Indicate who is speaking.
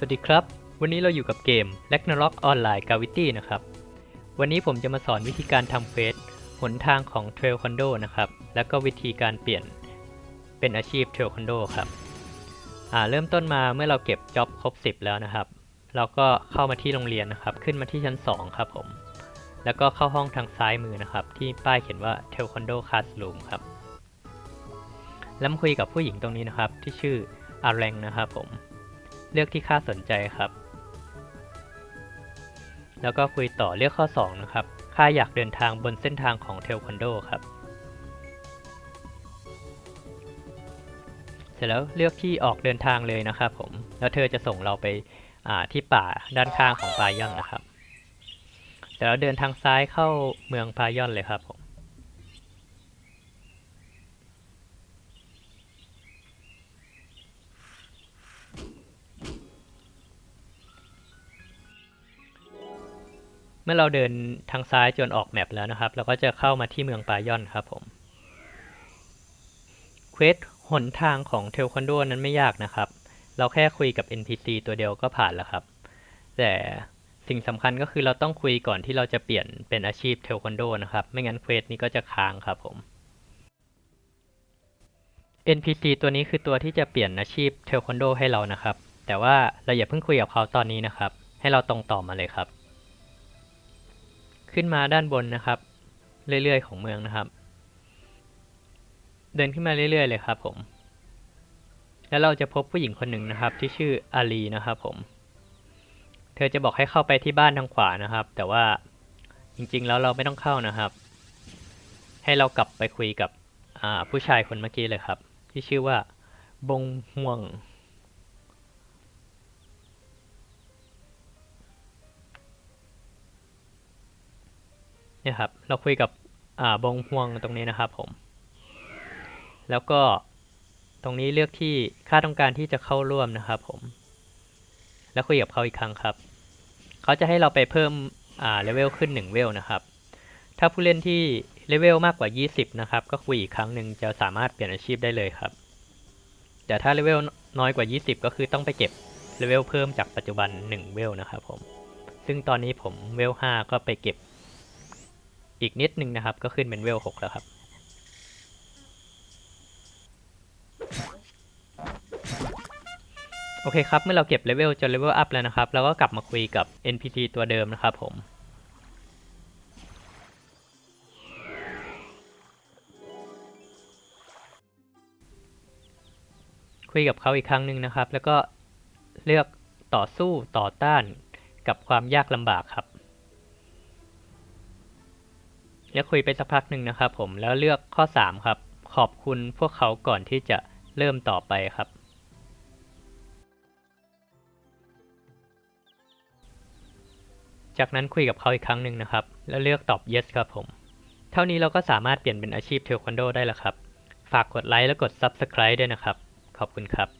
Speaker 1: สวัสดีครับ วันนี้เราอยู่กับเกม Ragnarok Online Gravity นะครับ วันนี้ผมจะมาสอนวิธีการทำเฟสหนทางของ Trail Condo นะครับ แล้วก็วิธีการเปลี่ยนเป็นอาชีพ Trail Condo ครับ อ่าเริ่มต้นมาเมื่อเราเก็บจ็อบครบ 10 แล้วนะครับ เราก็เข้ามาที่โรงเรียนนะครับ ขึ้นมาที่ชั้น 2 ครับผม แล้วก็เข้าห้องทางซ้ายมือนะครับ ที่ป้ายเขียนว่า Trail Condo Classroom ครับ แล้วมาคุยกับผู้หญิงตรงนี้นะครับ ที่ชื่ออาแรงนะครับผม เลือกที่ค่าสนใจครับ แล้วก็คุยต่อเลือกข้อ 2 นะครับ ค่าอยากเดินทางบนเส้นทางของเทลคอนโดครับ เสร็จแล้วเลือกที่ออกเดินทางเลยนะครับผม แล้วเธอจะส่งเราไปาที่ป่าด้านข้างของปายอนนะครับ เดี๋ยวเราเดินทางซ้ายเข้าเมืองปายอนเลยครับผม มื่อเราเดินทางซ้ายจนออกแมปแล้วนะครับ เราก็จะเข้ามาที่เมืองปายอนครับผมเควสหนทางของเทลคอนโดนั้นไม่ยากนะครับ เราแค่คุยกับ NPC ตัวเดียวก็ผ่านแล้วครับ แต่สิ่งสำคัญก็คือเราต้องคุยก่อนที่เราจะเปลี่ยนเป็นอาชีพเทลคอนโดนะครับ ไม่งั้นเควสนี้ก็จะค้างครับผม NPC ตัวนี้คือตัวที่จะเปลี่ยนอาชีพเทลคอนโดให้เรานะครับ แต่ว่าเราอย่าเพิ่งคุยกับเขาตอนนี้นะครับ ให้เราตรงต่อมาเลยครับ ขึ้นมาด้านบนนะครับ เรื่อยๆ ของเมืองนะครับ เดินขึ้นมาเรื่อยๆ เลยครับผม แล้วเราจะพบผู้หญิงคนหนึ่งนะครับ ที่ชื่ออาลีนะครับผม เธอจะบอกให้เข้าไปที่บ้านทางขวานะครับ แต่ว่าจริงๆ แล้วเราไม่ต้องเข้านะครับ ให้เรากลับไปคุยกับผู้ชายคนเมื่อกี้เลยครับ ที่ชื่อว่าบงห่วง เนี่ยครับ เราคุยกับอ่าบงห่วงตรงนี้นะครับผม แล้วก็ตรงนี้เลือกที่ค่าต้องการที่จะเข้าร่วมนะครับผม แล้วคุยกับเขาอีกครั้งครับ เขาจะให้เราไปเพิ่มอ่าเลเวลขึ้น1เวลนะครับ ถ้าผู้เล่นที่เลเวลมากกว่า 20 นะครับ ก็คุยอีกครั้งหนึ่งจะสามารถเปลี่ยนอาชีพได้เลยครับ แต่ถ้าเลเวลน้อยกว่า 20 ก็คือต้องไปเก็บเลเวลเพิ่มจากปัจจุบัน1เวลนะครับผม ซึ่งตอนนี้ผมเวล 5 ก็ไปเก็บ อีกนิดนึงนะครับ ก็ขึ้นเป็นเวล6แล้วครับ โอเคครับ เมื่อเราเก็บเลเวลจนเลเวลอัพแล้วนะครับ เราก็กลับมาคุยกับ NPC ตัวเดิมนะครับผมคุยกับเขาอีกครั้งหนึ่งนะครับ แล้วก็เลือกต่อสู้ต่อต้านกับความยากลำบากครับ แล้วคุยไปสักพักหนึ่งนะครับผมแล้วเลือกข้อ 3 ครับ ขอบคุณพวกเขาก่อนที่จะเริ่มต่อไปครับ จากนั้นคุยกับเขาอีกครั้งหนึ่งนะครับ แล้วเลือกตอบ yes ครับผม เท่านี้เราก็สามารถเปลี่ยนเป็นอาชีพเทควันโดได้แล้วครับ ฝากกดไลค์และกด subscribe ด้วยนะครับ ขอบคุณครับ